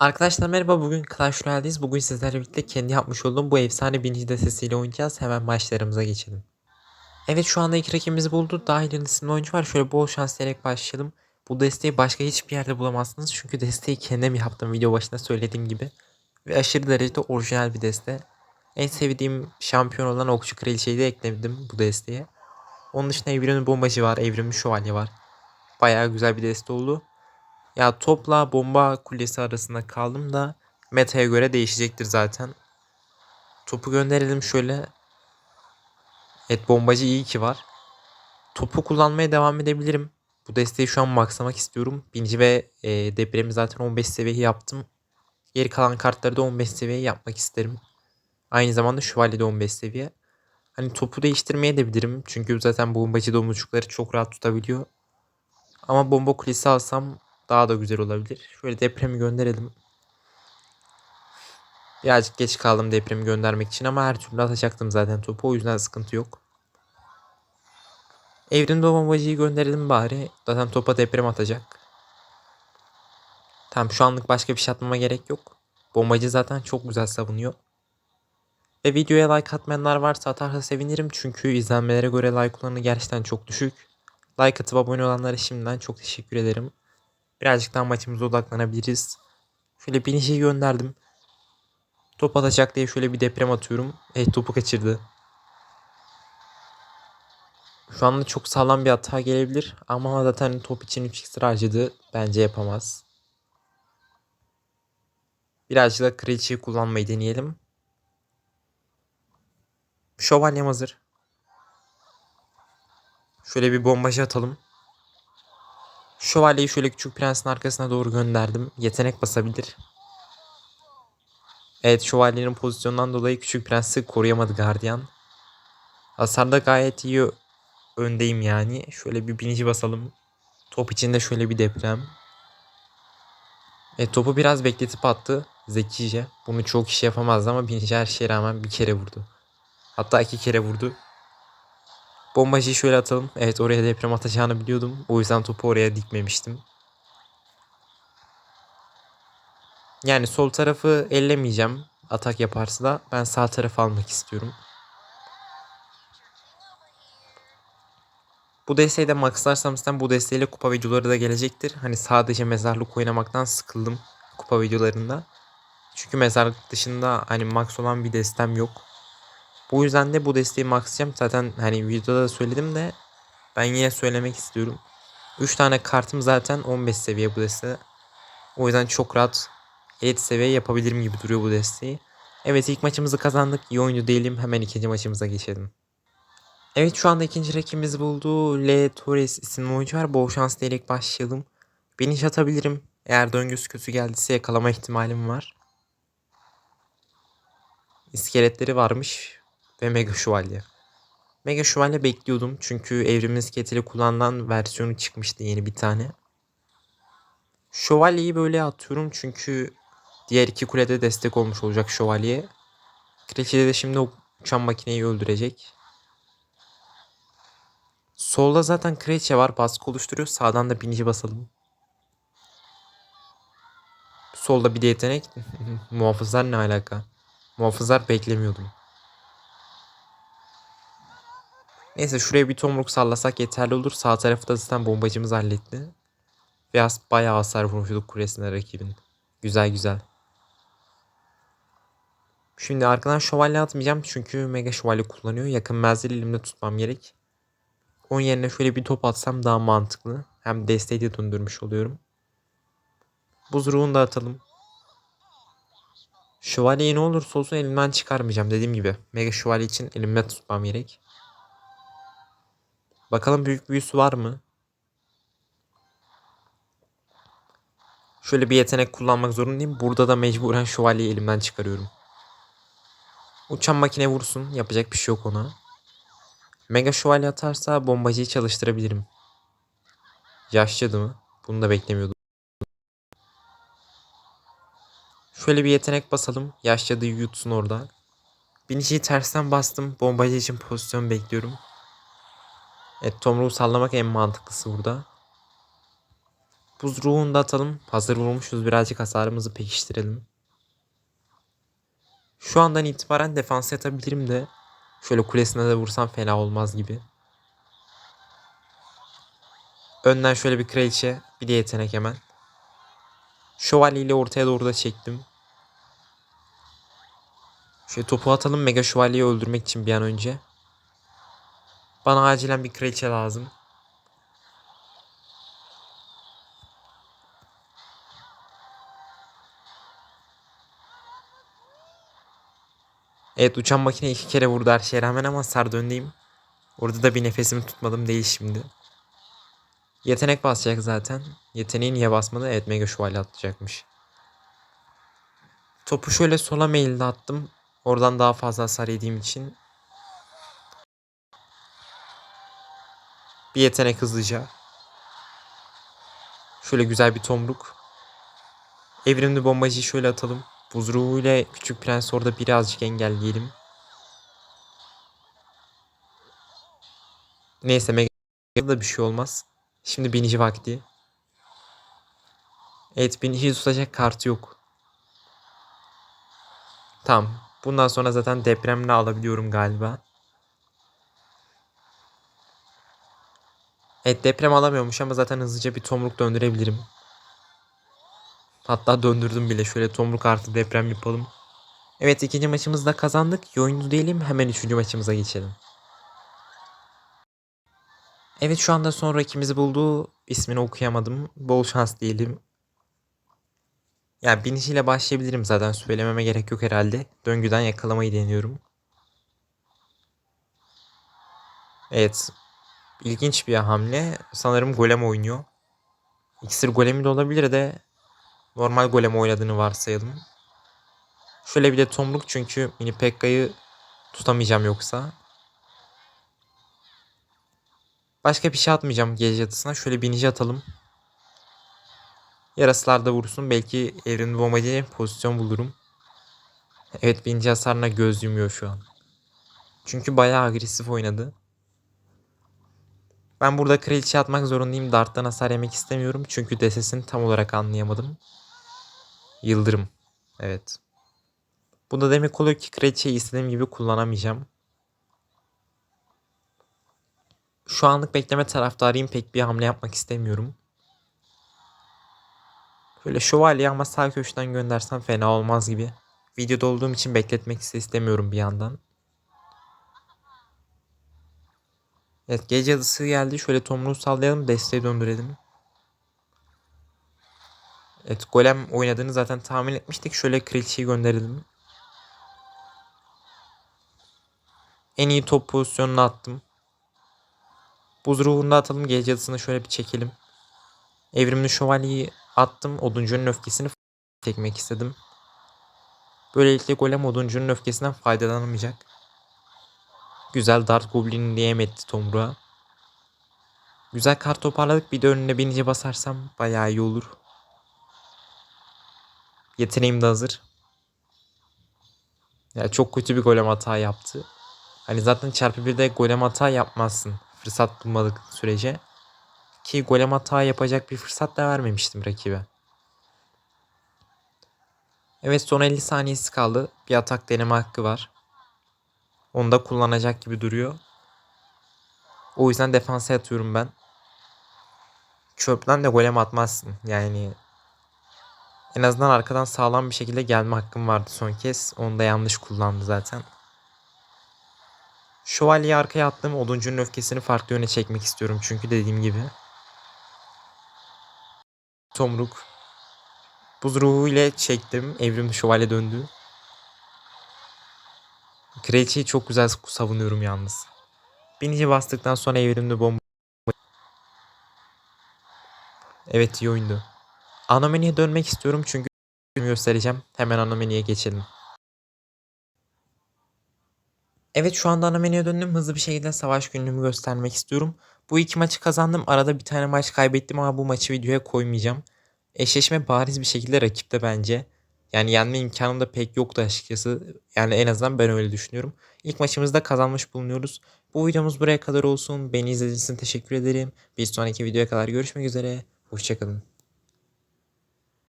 Arkadaşlar merhaba bugün Clash Royale'deyiz. Bugün sizlerle birlikte kendi yapmış olduğum bu efsane bininci destesiyle oynayacağız. Hemen maçlarımıza geçelim. Evet şu anda iki rakibimizi buldu. Dahilin isimli oyuncu var. Şöyle bol şans diyerek başlayalım. Bu desteği başka hiçbir yerde bulamazsınız. Çünkü desteği kendim yaptım video başında söylediğim gibi. Ve aşırı derecede orijinal bir deste. En sevdiğim şampiyon olan Okçu Kraliçeyi de ekledim bu desteğe. Onun dışında Evrimli Bombacı var. Evrimli Şövalye var. Bayağı güzel bir deste oldu. Ya topla bomba kulesi arasında kaldım da meta'ya göre değişecektir zaten. Topu gönderelim şöyle. Evet bombacı iyi ki var. Topu kullanmaya devam edebilirim. Bu desteği şu an maksamak istiyorum. Binci ve e, depremi zaten 15 seviye yaptım. Geri kalan kartları da 15 seviye yapmak isterim. Aynı zamanda şövalye de 15 seviye. Hani topu değiştirmeye de bilirim. Çünkü zaten bombacı domuzcukları çok rahat tutabiliyor. Ama bomba kulesi alsam daha da güzel olabilir. Şöyle depremi gönderelim. Birazcık geç kaldım depremi göndermek için ama her türlü atacaktım zaten topu. O yüzden sıkıntı yok. Evrimde bombacıyı gönderelim bari. Zaten topa deprem atacak. Tamam şu anlık başka bir şey atmama gerek yok. Bombacı zaten çok güzel savunuyor. Ve videoya like atmayanlar varsa atarsa sevinirim. Çünkü izlenmelere göre like oranı gerçekten çok düşük. Like atıp abone olanlara şimdiden çok teşekkür ederim. Birazcık daha maçımıza odaklanabiliriz. Şöyle binişi gönderdim. Top atacak diye şöyle bir deprem atıyorum. Evet topu kaçırdı. Şu anda çok sağlam bir hata gelebilir. Ama zaten top için 3 ekstra harcadı. Bence yapamaz. Birazcık da kraliçeyi kullanmayı deneyelim. Şövalyem hazır. Şöyle bir bombacı atalım. Şövalyeyi şöyle küçük prensin arkasına doğru gönderdim. Yetenek basabilir. Evet şövalyenin pozisyonundan dolayı küçük prensi koruyamadı gardiyan. Hasarda gayet iyi öndeyim yani. Şöyle bir binici basalım. Top içinde şöyle bir deprem. Evet topu biraz bekletip attı. Zekice. Bunu çok kişi yapamazdı ama binici her şeye rağmen bir kere vurdu. Hatta iki kere vurdu. Bombacıyı şöyle atalım. Evet oraya deprem atacağını biliyordum. O yüzden topu oraya dikmemiştim. Yani sol tarafı ellemeyeceğim. Atak yaparsa da ben sağ tarafı almak istiyorum. Bu desteği de maxlarsam zaten bu desteğiyle kupa videoları da gelecektir. Hani sadece mezarlık oynamaktan sıkıldım kupa videolarında. Çünkü mezarlık dışında hani max olan bir destem yok. Bu yüzden de bu desteği maxlayacağım. Zaten hani videoda da söyledim de ben yine söylemek istiyorum. 3 tane kartım zaten 15 seviye bu deste. O yüzden çok rahat elit seviye yapabilirim gibi duruyor bu desteği. Evet ilk maçımızı kazandık. İyi oyuncu değilim. Hemen ikinci maçımıza geçelim. Evet şu anda ikinci rakibimiz buldu. L. Torres isimli oyuncu var. Bol şans diyerek başlayalım. Beni atabilirim. Eğer döngüsü kötü geldiyse yakalama ihtimalim var. İskeletleri varmış ve Mega Şövalye. Mega Şövalye bekliyordum çünkü evrimin isketili kullanılan versiyonu çıkmıştı yeni bir tane. Şövalyeyi böyle atıyorum çünkü diğer iki kulede destek olmuş olacak şövalye. Kraliçede de şimdi o uçan makineyi öldürecek. Solda zaten kraliçe var baskı oluşturuyor. Sağdan da binici basalım. Solda bir de yetenek. Muhafızlar ne alaka? Muhafızlar beklemiyordum. Neyse şuraya bir tomruk sallasak yeterli olur. Sağ tarafı da zaten bombacımız halletti. As bayağı hasar vurmuştuk kulesine rakibin. Güzel güzel. Şimdi arkadan şövalye atmayacağım çünkü mega şövalye kullanıyor. Yakın menzili elimde tutmam gerek. Onun yerine şöyle bir top atsam daha mantıklı. Hem desteği de döndürmüş oluyorum. Buz ruhunu da atalım. Şövalyeyi ne olursa olsun elimden çıkarmayacağım dediğim gibi. Mega şövalye için elimde tutmam gerek. Bakalım büyük büyüsü var mı? Şöyle bir yetenek kullanmak zorundayım. Burada da mecburen şövalyeyi elimden çıkarıyorum. Uçan makine vursun. Yapacak bir şey yok ona. Mega şövalye atarsa bombacıyı çalıştırabilirim. Yaşlıdı mı? Bunu da beklemiyordum. Şöyle bir yetenek basalım. Yaşladıyı yutsun orada. Biniciyi tersten bastım. Bombacı için pozisyon bekliyorum. Evet tomruğu sallamak en mantıklısı burada. Buz ruhunu da atalım. Hazır vurmuşuz birazcık hasarımızı pekiştirelim. Şu andan itibaren defans atabilirim de şöyle kulesine de vursam fena olmaz gibi. Önden şöyle bir kraliçe bir de yetenek hemen. Şövalye ile ortaya doğru da çektim. Şöyle topu atalım Mega Şövalye'yi öldürmek için bir an önce. Bana acilen bir kraliçe lazım. Evet uçan makine iki kere vurdu her şeye rağmen ama sardı öndeyim. Orada da bir nefesimi tutmadım değil şimdi. Yetenek basacak zaten. Yeteneği niye basmadı? Evet Mega Şövalye atacakmış. Topu şöyle sola mailde attım. Oradan daha fazla hasar yediğim için. Bir yetenek hızlıca. Şöyle güzel bir tomruk. Evrimli bombacıyı şöyle atalım. Buz ile küçük prens orada birazcık engelleyelim. Neyse Mega'da da bir şey olmaz. Şimdi binici vakti. Evet binici tutacak kartı yok. Tamam. Bundan sonra zaten depremle alabiliyorum galiba. Evet deprem alamıyormuş ama zaten hızlıca bir tomruk döndürebilirim. Hatta döndürdüm bile. Şöyle tomruk artı deprem yapalım. Evet ikinci maçımızda kazandık. İyi oyuncu diyelim. Hemen üçüncü maçımıza geçelim. Evet şu anda son rakibimizi buldu. İsmini okuyamadım. Bol şans diyelim. Ya binişiyle başlayabilirim zaten. Söylememe gerek yok herhalde. Döngüden yakalamayı deniyorum. Evet. İlginç bir hamle. Sanırım golem oynuyor. İksir golemi de olabilir de normal golem oynadığını varsayalım. Şöyle bir de tomruk çünkü mini Pekka'yı tutamayacağım yoksa. Başka bir şey atmayacağım gece yatısına. Şöyle binici atalım. Yarasılar da vursun. Belki evrimli bombacıya pozisyon bulurum. Evet bininci hasarına göz yumuyor şu an. Çünkü bayağı agresif oynadı. Ben burada kraliçe atmak zorundayım. Dart'tan hasar yemek istemiyorum. Çünkü desesini tam olarak anlayamadım. Yıldırım. Evet. Bu da demek oluyor ki kraliçeyi istediğim gibi kullanamayacağım. Şu anlık bekleme taraftarıyım. Pek bir hamle yapmak istemiyorum. Böyle şövalye ama sağ köşeden göndersem fena olmaz gibi. Videoda olduğum için bekletmek istemiyorum bir yandan. Evet gece adısı geldi. Şöyle tomruğu sallayalım. Desteği döndürelim. Evet golem oynadığını zaten tahmin etmiştik. Şöyle kraliçeyi gönderelim. En iyi top pozisyonuna attım. Buz ruhunu da atalım. Gece adısını şöyle bir çekelim. Evrimli şövalyeyi attım. Oduncunun öfkesini çekmek istedim. Böylelikle golem oduncunun öfkesinden faydalanamayacak. Güzel Dart Goblin'i diyem etti. Güzel kart toparladık. Bir de önüne binici basarsam bayağı iyi olur. Yeteneğim de hazır. Ya çok kötü bir golem hata yaptı. Hani zaten çarpı bir de golem hata yapmazsın. Fırsat bulmadık sürece. Ki golem hata yapacak bir fırsat da vermemiştim rakibe. Evet son 50 saniyesi kaldı. Bir atak deneme hakkı var. Onu da kullanacak gibi duruyor. O yüzden defansa yatıyorum ben. Çöpten de golem atmazsın. Yani en azından arkadan sağlam bir şekilde gelme hakkım vardı son kez. Onu da yanlış kullandı zaten. Şövalyeyi arkaya attım. Oduncunun öfkesini farklı yöne çekmek istiyorum. Çünkü dediğim gibi. Tomruk. Buz ruhu ile çektim. Evrim şövalye döndü. Kraliçeyi çok güzel savunuyorum yalnız. Binici bastıktan sonra evrimli bomba. Evet iyi oyundu. Anomeni'ye dönmek istiyorum çünkü göstereceğim. Hemen Anomeni'ye geçelim. Evet şu anda ana döndüm. Hızlı bir şekilde savaş günlüğümü göstermek istiyorum. Bu iki maçı kazandım. Arada bir tane maç kaybettim ama bu maçı videoya koymayacağım. Eşleşme bariz bir şekilde rakipte bence. Yani yenme imkanım da pek yoktu açıkçası. Yani en azından ben öyle düşünüyorum. İlk maçımızda kazanmış bulunuyoruz. Bu videomuz buraya kadar olsun. Beni izlediğiniz için teşekkür ederim. Bir sonraki videoya kadar görüşmek üzere. Hoşçakalın.